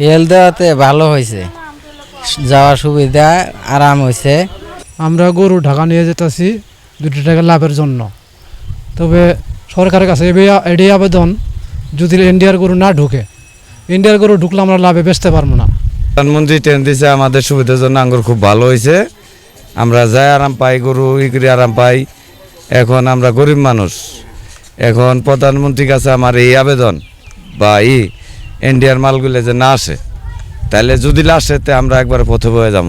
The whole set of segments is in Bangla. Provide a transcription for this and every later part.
এল দেওয়াতে ভালো হয়েছে। যাওয়ার সুবিধা আরাম হয়েছে। আমরা গরু ঢাকা নিয়ে যেতেছি দুটি টাকা লাভের জন্য। তবে সরকারের কাছে এবে- এটাই আবেদন যদি ইন্ডিয়ার গরু না ঢুকে। ইন্ডিয়ার গরু ঢুকলে আমরা লাভে বেচতে পারব না। প্রধানমন্ত্রী ট্রেন দিছে আমাদের সুবিধার জন্য আঙ্গুর খুব ভালো হয়েছে। আমরা যাই আরাম পাই গরু ই করে আরাম পাই। এখন আমরা গরিব মানুষ। এখন প্রধানমন্ত্রীর কাছে আমার এই আবেদন বা ই ইন্ডিয়ার মালগুলো যে না আসে, তাহলে যদি আসে, তে আমরা একবার পথে বয়ে যাব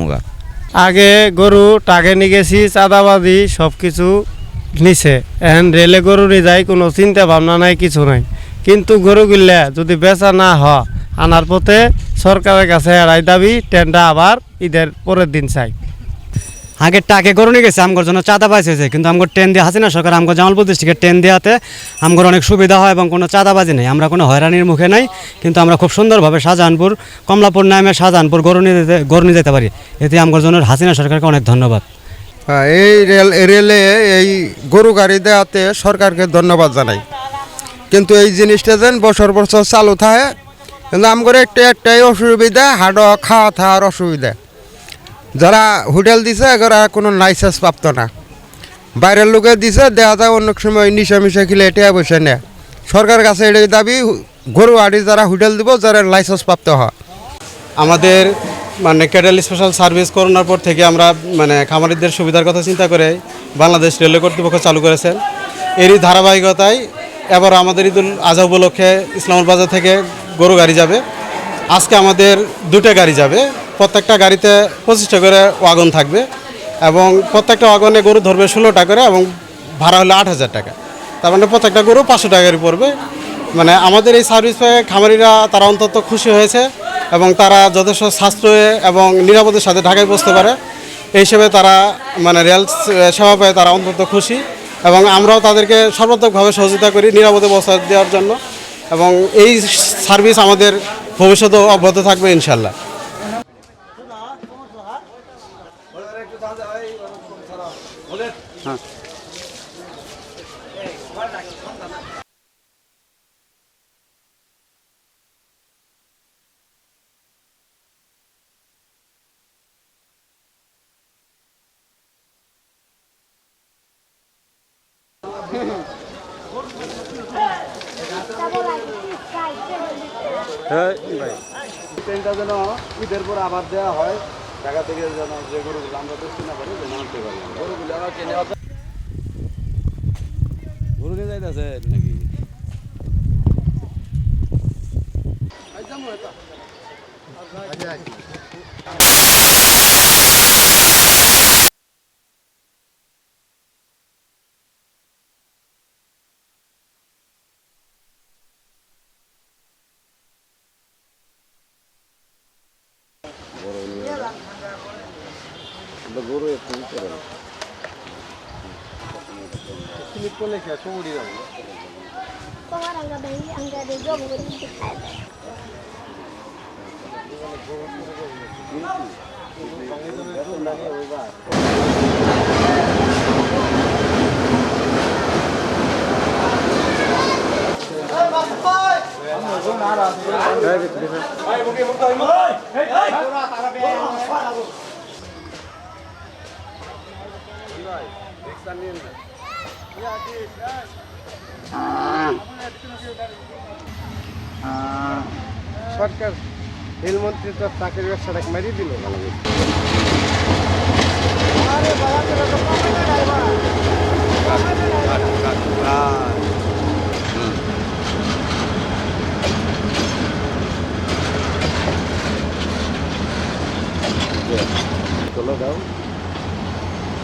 আগে গরু টাকে নিয়ে গেছি চাঁদাবাদি সব কিছু নিছে। এখন রেলে গরু নিয়ে যায় কোনো চিন্তা ভাবনা নাই, কিছু নাই। কিন্তু গরু গিল্লা যদি বেচা না হ আনার পথে সরকারের কাছে এড়াই দাবি ট্রেনটা আবার ঈদের পরের দিন চাই। আগে টাকে গরু নিয়ে গেছে আমগর জন্য চাঁদা পাইছে কিন্তু আমগর ট্রেন দিয়ে হাসিনা সরকার আমগর জামালপুর ডিস্ট্রিক্টের ট্রেন দেওয়াতে আমগর অনেক সুবিধা হয় এবং কোনো চাঁদাবাজি নেই। আমরা কোনো হয়রানির মুখে নাই কিন্তু আমরা খুব সুন্দরভাবে শাহজাহানপুর কমলাপুর নামে শাহজাহানপুর গরু নিয়ে যেতে গরু নিয়ে যেতে পারি। এতে আমগর জন্য হাসিনা সরকারকে অনেক ধন্যবাদ। হ্যাঁ, এই রেল রেলে এই গরু গাড়ি দেওয়াতে সরকারকে ধন্যবাদ জানাই। কিন্তু এই জিনিসটা যেন বছর বছর চালু থাকে কিন্তু আমার একটা একটাই অসুবিধা হাড খাওয়া থাকার অসুবিধা। যারা হোটেল দিছে এরা কোনো লাইসেন্স প্রাপ্ত না। বাইরের লোকে দিছে দেখা যায় অন্য সময় নিশা মিশা খেলে এটা বসে নেয়। সরকারের কাছে এটাই দাবি গরু আড়ি যারা হোটেল দিব, যারা লাইসেন্স প্রাপ্ত হয়। আমাদের মানে ক্যাডেল স্পেশাল সার্ভিস করোনার পর থেকে আমরা মানে খামারিদের সুবিধার কথা চিন্তা করে বাংলাদেশ রেলওয়ে কর্তৃপক্ষ চালু করেছেন। এরই ধারাবাহিকতায় এবার আমাদের ঈদুল আজহা উপলক্ষে ইসলামাবাদ বাজার থেকে গরু গাড়ি যাবে। আজকে আমাদের দুটো গাড়ি যাবে। প্রত্যেকটা গাড়িতে পঁচিশটা করে ওয়াগন থাকবে এবং প্রত্যেকটা ওয়াগনে গরু ধরবে ষোলোটা করে এবং ভাড়া হলো আট হাজার টাকা। তার মানে প্রত্যেকটা গরু পাঁচশো টাকারই পড়বে। মানে আমাদের এই সার্ভিস পেয়ে খামারিরা, তারা অন্তত খুশি হয়েছে এবং তারা যথেষ্ট সাশ্রয়ে এবং নিরাপদের সাথে ঢাকায় বসতে পারে। এই হিসেবে তারা মানে রেল সেবা পেয়ে তারা অন্তত খুশি এবং আমরাও তাদেরকে সর্বাত্মকভাবে সহযোগিতা করি নিরাপদে বসা দেওয়ার জন্য এবং এই সার্ভিস আমাদের ভবিষ্যতেও অব্যাহত থাকবে ইনশাল্লাহ। ট্রেনটা যেন ঈদের পর আবার দেওয়া হয় ঢাকা থেকে যেন যে গরুগুলো আমরা দেখতে না পারি যেন আনতে পারি গরুগুলো আমার কিনে গরু নিয়ে যাইতেছে নাকি গরু একটু করে স্লিপ করলে খেয়ে সমুড়ি যাব Kung ang gabi, ang gabi ko, magandang kita. সরকার রেলমন্ত্রী তো চাকরির ব্যবসাটাকে মেরিয়ে দিল। চলো দাও।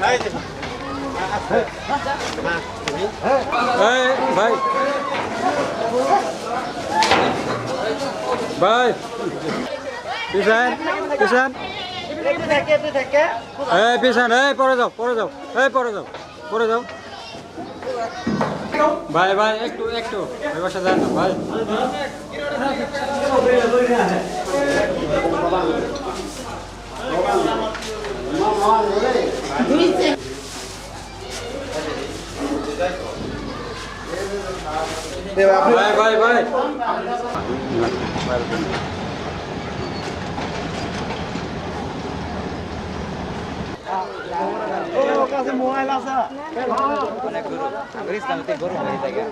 ভাই ভাই। পিছান পিছান। এই পিছান, এই, পরে যাও পরে যাও। এই, পরে যাও পরে যাও। ভাই ভাই, একটু একটু ভাই বাসা যান ভাই। ভাই ভাই ভাই। মোবাইল আছে অনেক গরু ইসলামতে গরু হয়ে থাকে